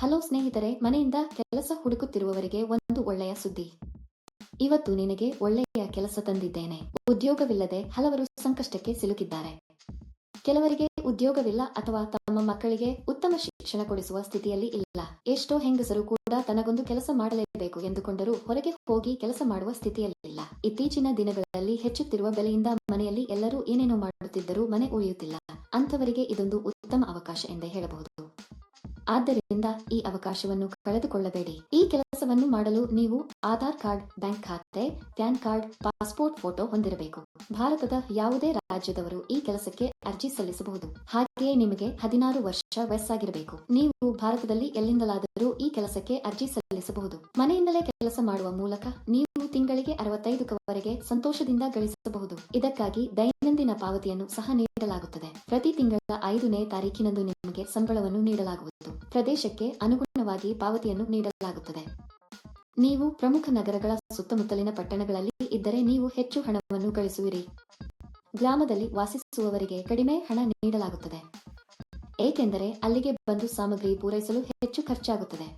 Hello ಸ್ನೇಹಿತರೆ, ಮನೆಯಿಂದ ಕೆಲಸ ಹುಡುಕುತ್ತಿರುವವರಿಗೆ ಒಂದು ಒಳ್ಳೆಯ ಸುದ್ದಿ. ಇವತ್ತು ನಿನಗೆ ಒಳ್ಳೆಯ ಕೆಲಸ ತಂದಿದ್ದೇನೆ. ಉದ್ಯೋಗವಿಲ್ಲದೆ ಹಲವರು ಸಂಕಷ್ಟಕ್ಕೆ ಸಿಲುಕಿದ್ದಾರೆ. ಕೆಲವರಿಗೆ ಉದ್ಯೋಗವಿಲ್ಲ ಅಥವಾ ತಮ್ಮ ಮಕ್ಕಳಿಗೆ ಉತ್ತಮ ಶಿಕ್ಷಣ ಕೊಡಿಸುವ ಸ್ಥಿತಿಯಲ್ಲಿ ಇಲ್ಲ. ಎಷ್ಟೋ ಹೆಂಗಸರು ಕೂಡ ತನಗೊಂದು ಕೆಲಸ ಮಾಡಲೇಬೇಕು ಎಂದುಕೊಂಡರೂ ಹೊರಗೆ ಹೋಗಿ ಕೆಲಸ ಮಾಡುವ ಸ್ಥಿತಿಯಲ್ಲಿಲ್ಲ ಇತ್ತೀಚಿನ ದಿನಗಳಲ್ಲಿ ಹೆಚ್ಚುತ್ತಿರುವ ಬೆಲೆಯಿಂದ ಮನೆಯಲ್ಲಿ ಎಲ್ಲರೂ ಏನೇನೋ ಮಾಡುತ್ತಿದ್ದರೂ ಮನೆ ಉಳಿಯುತ್ತಿಲ್ಲ ಅಂಥವರಿಗೆ ಇದೊಂದು ಉತ್ತಮ ಅವಕಾಶ ಎಂದೇ ಹೇಳಬಹುದು. ಆದ್ದರಿಂದ ಈ ಅವಕಾಶವನ್ನು ಕಳೆದುಕೊಳ್ಳಬೇಡಿ. ಈ ಕೆಲಸವನ್ನು ಮಾಡಲು ನೀವು ಆಧಾರ್ ಕಾರ್ಡ್, ಬ್ಯಾಂಕ್ ಖಾತೆ, ಪ್ಯಾನ್ ಕಾರ್ಡ್, ಪಾಸ್ಪೋರ್ಟ್ ಫೋಟೋ ಹೊಂದಿರಬೇಕು. ಭಾರತದ ಯಾವುದೇ ರಾಜ್ಯದವರು ಈ ಕೆಲಸಕ್ಕೆ ಅರ್ಜಿ ಸಲ್ಲಿಸಬಹುದು. ಹಾಗೆಯೇ ನಿಮಗೆ ಹದಿನಾರು ವರ್ಷ ವಯಸ್ಸಾಗಿರಬೇಕು. ನೀವು ಭಾರತದಲ್ಲಿ ಎಲ್ಲಿಂದಲಾದರೂ ಈ ಕೆಲಸಕ್ಕೆ ಅರ್ಜಿ ಸಲ್ಲಿಸಬಹುದು. ಮನೆಯಿಂದಲೇ ಕೆಲಸ ಮಾಡುವ ಮೂಲಕ ನೀವು ತಿಂಗಳಿಗೆ ಅರವತ್ತೈದರವರೆಗೆ ಸಂತೋಷದಿಂದ ಗಳಿಸಬಹುದು. ಇದಕ್ಕಾಗಿ ದೈನಂದಿನ ಪಾವತಿಯನ್ನು ಸಹ ನೀಡಲಾಗುತ್ತದೆ. ಪ್ರತಿ ತಿಂಗಳ ಐದನೇ ತಾರೀಕಿನಂದು ನಿಮಗೆ ಸಂಬಳವನ್ನು ನೀಡಲಾಗುವುದು. ಪ್ರದೇಶಕ್ಕೆ ಅನುಗುಣವಾಗಿ ಪಾವತಿಯನ್ನು ನೀಡಲಾಗುತ್ತದೆ. ನೀವು ಪ್ರಮುಖ ನಗರಗಳ ಸುತ್ತಮುತ್ತಲಿನ ಪಟ್ಟಣಗಳಲ್ಲಿ ಇದ್ದರೆ ನೀವು ಹೆಚ್ಚು ಹಣವನ್ನು ಗಳಿಸುವಿರಿ. ಗ್ರಾಮದಲ್ಲಿ ವಾಸಿಸುವವರಿಗೆ ಕಡಿಮೆ ಹಣ ನೀಡಲಾಗುತ್ತದೆ. ಏಕೆಂದರೆ ಅಲ್ಲಿಗೆ ಬಂದು ಸಾಮಗ್ರಿ ಪೂರೈಸಲು ಹೆಚ್ಚು ಖರ್ಚಾಗುತ್ತದೆ.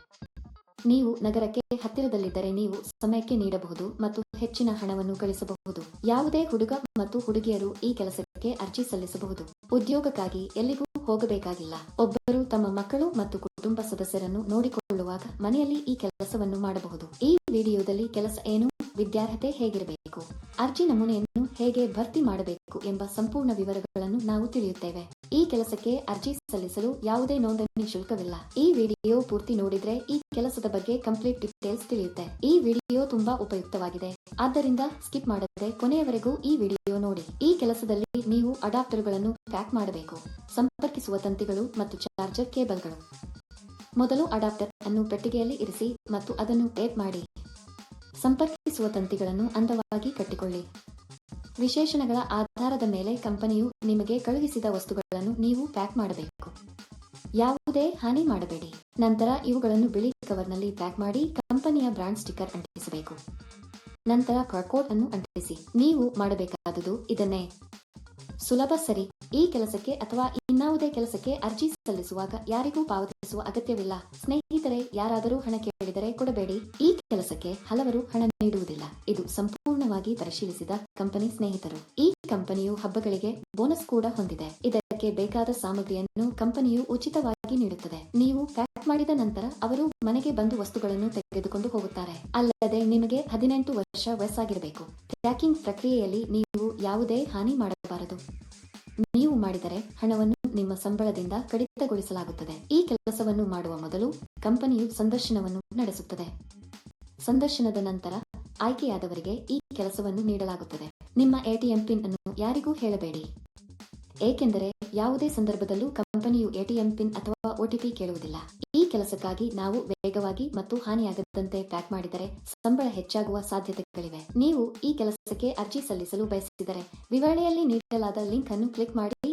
ನೀವು ನಗರಕ್ಕೆ ಹತ್ತಿರದಲ್ಲಿದ್ದರೆ ನೀವು ಸಮಯಕ್ಕೆ ನೀಡಬಹುದು ಮತ್ತು ಹೆಚ್ಚಿನ ಹಣವನ್ನು ಗಳಿಸಬಹುದು. ಯಾವುದೇ ಹುಡುಗ ಮತ್ತು ಹುಡುಗಿಯರು ಈ ಕೆಲಸಕ್ಕೆ ಅರ್ಜಿ ಸಲ್ಲಿಸಬಹುದು. ಉದ್ಯೋಗಕ್ಕಾಗಿ ಎಲ್ಲಿಗೂ ಹೋಗಬೇಕಾಗಿಲ್ಲ. ಒಬ್ಬರು ತಮ್ಮ ಮಕ್ಕಳು ಮತ್ತು ಕುಟುಂಬ ಸದಸ್ಯರನ್ನು ನೋಡಿಕೊಳ್ಳುವಾಗ ಮನೆಯಲ್ಲಿ ಈ ಕೆಲಸವನ್ನು ಮಾಡಬಹುದು. ಈ ವಿಡಿಯೋದಲ್ಲಿ ಕೆಲಸ ಏನು, ವಿದ್ಯಾರ್ಹತೆ ಹೇಗಿರಬೇಕು, ಅರ್ಜಿ ನಮೂನೆಯನ್ನು ಹೇಗೆ ಭರ್ತಿ ಮಾಡಬೇಕು ಎಂಬ ಸಂಪೂರ್ಣ ವಿವರಗಳನ್ನು ನಾವು ತಿಳಿಯುತ್ತೇವೆ. ಈ ಕೆಲಸಕ್ಕೆ ಅರ್ಜಿ ಸಲ್ಲಿಸಲು ಯಾವುದೇ ನೋಂದಣಿ ಶುಲ್ಕವಿಲ್ಲ. ಈ ವಿಡಿಯೋ ಪೂರ್ತಿ ನೋಡಿದ್ರೆ ಈ ಕೆಲಸದ ಬಗ್ಗೆ ಕಂಪ್ಲೀಟ್ ಡೀಟೇಲ್ಸ್ ತಿಳಿಯುತ್ತೆ. ಈ ವಿಡಿಯೋ ತುಂಬಾ ಉಪಯುಕ್ತವಾಗಿದೆ. ಆದ್ದರಿಂದ ಸ್ಕಿಪ್ ಮಾಡದೆ ಕೊನೆಯವರೆಗೂ ಈ ವಿಡಿಯೋ ನೋಡಿ. ಈ ಕೆಲಸದಲ್ಲಿ ನೀವು ಅಡಾಪ್ಟರ್ಗಳನ್ನು ಪ್ಯಾಕ್ ಮಾಡಬೇಕು. ಸಂಪರ್ಕಿಸುವ ತಂತಿಗಳು ಮತ್ತು ಚಾರ್ಜರ್ ಕೇಬಲ್ಗಳು. ಮೊದಲು ಅಡಾಪ್ಟರ್ ಅನ್ನು ಪೆಟ್ಟಿಗೆಯಲ್ಲಿ ಇರಿಸಿ ಮತ್ತು ಅದನ್ನು ಟೇಪ್ ಮಾಡಿ. ಸಂಪರ್ಕಿಸುವ ತಂತಿಗಳನ್ನು ಅಂದವಾಗಿ ಕಟ್ಟಿಕೊಳ್ಳಿ. ವಿಶೇಷಣಗಳ ಆಧಾರದ ಮೇಲೆ ಕಂಪನಿಯು ನಿಮಗೆ ಕಳುಹಿಸಿದ ವಸ್ತುಗಳನ್ನು ನೀವು ಪ್ಯಾಕ್ ಮಾಡಬೇಕು. ಯಾವುದೇ ಹಾನಿ ಮಾಡಬೇಡಿ. ನಂತರ ಇವುಗಳನ್ನು ಬಿಳಿ ಕವರ್ನಲ್ಲಿ ಪ್ಯಾಕ್ ಮಾಡಿ ಕಂಪನಿಯ ಬ್ರಾಂಡ್ ಸ್ಟಿಕ್ಕರ್ ಅಂಟಿಸಬೇಕು. ನಂತರ ಬಾರ್ಕೋಡ್ ಅನ್ನು ಅಂಟಿಸಿ. ನೀವು ಮಾಡಬೇಕಾದುದು ಇದನ್ನೇ. ಸುಲಭ ಸರಿ. ಈ ಕೆಲಸಕ್ಕೆ ಅಥವಾ ಇನ್ನಾವುದೇ ಕೆಲಸಕ್ಕೆ ಅರ್ಜಿ ಸಲ್ಲಿಸುವಾಗ ಯಾರಿಗೂ ಪಾವತಿಸುವ ಅಗತ್ಯವಿಲ್ಲ. ಸ್ನೇಹಿತರೆ, ಯಾರಾದರೂ ಹಣ ಕೇಳಿದರೆ ಕೊಡಬೇಡಿ. ಈ ಕೆಲಸಕ್ಕೆ ಹಲವರು ಹಣ ನೀಡುವುದಿಲ್ಲ. ಇದು ಸಂಪೂರ್ಣವಾಗಿ ಪರಿಶೀಲಿಸಿದ ಕಂಪನಿ ಸ್ನೇಹಿತರು. ಈ ಕಂಪನಿಯು ಹಬ್ಬಗಳಿಗೆ ಬೋನಸ್ ಕೂಡ ಹೊಂದಿದೆ. ಇದಕ್ಕೆ ಬೇಕಾದ ಸಾಮಗ್ರಿಯನ್ನು ಕಂಪನಿಯು ಉಚಿತವಾಗಿ ನೀಡುತ್ತದೆ. ನೀವು ಪ್ಯಾಕ್ ಮಾಡಿದ ನಂತರ ಅವರು ಮನೆಗೆ ಬಂದು ವಸ್ತುಗಳನ್ನು ತೆಗೆದುಕೊಂಡು ಹೋಗುತ್ತಾರೆ. ಅಲ್ಲದೆ ನಿಮಗೆ ಹದಿನೆಂಟು ವರ್ಷ ವಯಸ್ಸಾಗಿರಬೇಕು. ಪ್ಯಾಕಿಂಗ್ ಪ್ರಕ್ರಿಯೆಯಲ್ಲಿ ನೀವು ಯಾವುದೇ ಹಾನಿ ಮಾಡಬಾರದು. ನೀವು ಮಾಡಿದರೆ ಹಣವನ್ನು ನಿಮ್ಮ ಸಂಬಳದಿಂದ ಕಡಿತಗೊಳಿಸಲಾಗುತ್ತದೆ. ಈ ಕೆಲಸವನ್ನು ಮಾಡುವ ಮೊದಲು ಕಂಪನಿಯು ಸಂದರ್ಶನವನ್ನು ನಡೆಸುತ್ತದೆ. ಸಂದರ್ಶನದ ನಂತರ ಆಯ್ಕೆಯಾದವರಿಗೆ ಈ ಕೆಲಸವನ್ನು ನೀಡಲಾಗುತ್ತದೆ. ನಿಮ್ಮ ಎಟಿಎಂ ಪಿನ್ ಅನ್ನು ಯಾರಿಗೂ ಹೇಳಬೇಡಿ. ಏಕೆಂದರೆ ಯಾವುದೇ ಸಂದರ್ಭದಲ್ಲೂ ಕಂಪನಿಯು ಎಟಿಎಂ ಪಿನ್ ಅಥವಾ ಒಟಿಪಿ ಕೇಳುವುದಿಲ್ಲ. ಈ ಕೆಲಸಕ್ಕಾಗಿ ನಾವು ವೇಗವಾಗಿ ಮತ್ತು ಹಾನಿಯಾಗದಂತೆ ಪ್ಯಾಕ್ ಮಾಡಿದರೆ ಸಂಬಳ ಹೆಚ್ಚಾಗುವ ಸಾಧ್ಯತೆಗಳಿವೆ. ನೀವು ಈ ಕೆಲಸಕ್ಕೆ ಅರ್ಜಿ ಸಲ್ಲಿಸಲು ಬಯಸಿದರೆ ವಿವರಣೆಯಲ್ಲಿ ನೀಡಲಾದ ಲಿಂಕ್ ಅನ್ನು ಕ್ಲಿಕ್ ಮಾಡಿ.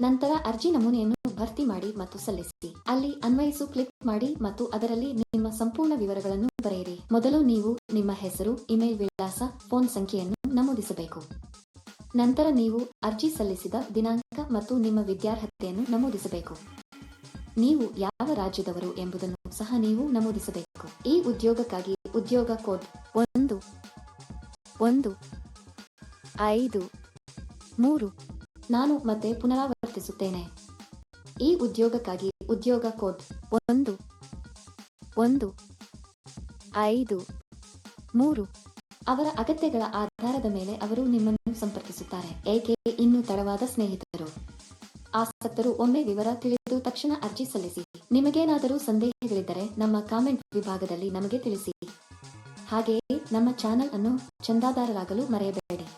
ನಂತರ ಅರ್ಜಿ ನಮೂನೆಯನ್ನು ಭರ್ತಿ ಮಾಡಿ ಮತ್ತು ಸಲ್ಲಿಸಿ. ಅಲ್ಲಿ ಅನ್ವಯಿಸು, ಕ್ಲಿಕ್ ಮಾಡಿ ಮತ್ತು ಅದರಲ್ಲಿ ನಿಮ್ಮ ಸಂಪೂರ್ಣ ವಿವರಗಳನ್ನು ಬರೆಯಿರಿ. ಮೊದಲು ನೀವು ನಿಮ್ಮ ಹೆಸರು, ಇಮೇಲ್ ವಿಳಾಸ, ಫೋನ್ ಸಂಖ್ಯೆಯನ್ನು ನಮೂದಿಸಬೇಕು. ನಂತರ ನೀವು ಅರ್ಜಿ ಸಲ್ಲಿಸಿದ ದಿನಾಂಕ ಮತ್ತು ನಿಮ್ಮ ವಿದ್ಯಾರ್ಹತೆಯನ್ನು ನಮೂದಿಸಬೇಕು. ನೀವು ಯಾವ ರಾಜ್ಯದವರು ಎಂಬುದನ್ನು ಸಹ ನೀವು ನಮೂದಿಸಬೇಕು. ಈ ಉದ್ಯೋಗಕ್ಕಾಗಿ ಉದ್ಯೋಗ ಕೋಡ್ ಒಂದು ಒಂದು, ಐದು, ಮೂರು ನಾನು ಮತ್ತೆ ಪುನರಾವರ್ತಿಸುತ್ತೇನೆ ಈ ಉದ್ಯೋಗಕ್ಕಾಗಿ ಉದ್ಯೋಗ ಕೋಡ್ ಒಂದು ಒಂದು, ಐದು, ಮೂರು ಅವರ ಅಗತ್ಯಗಳ ಆಧಾರದ ಮೇಲೆ ಅವರು ನಿಮ್ಮನ್ನು ಸಂಪರ್ಕಿಸುತ್ತಾರೆ. ಏಕೆ? ಇನ್ನು ತಡವಾದ ಸ್ನೇಹಿತರು. ಆಸಕ್ತರು, ಒಮ್ಮೆ ವಿವರ ತಿಳಿದು ತಕ್ಷಣ ಅರ್ಜಿ ಸಲ್ಲಿಸಿ. ನಿಮಗೇನಾದರೂ ಸಂದೇಹಗಳಿದ್ದರೆ ನಮ್ಮ ಕಾಮೆಂಟ್ ವಿಭಾಗದಲ್ಲಿ ನಮಗೆ ತಿಳಿಸಿ. ಹಾಗೆಯೇ ನಮ್ಮ ಚಾನೆಲ್ ಅನ್ನು ಚಂದಾದಾರರಾಗಲು ಮರೆಯಬೇಡಿ.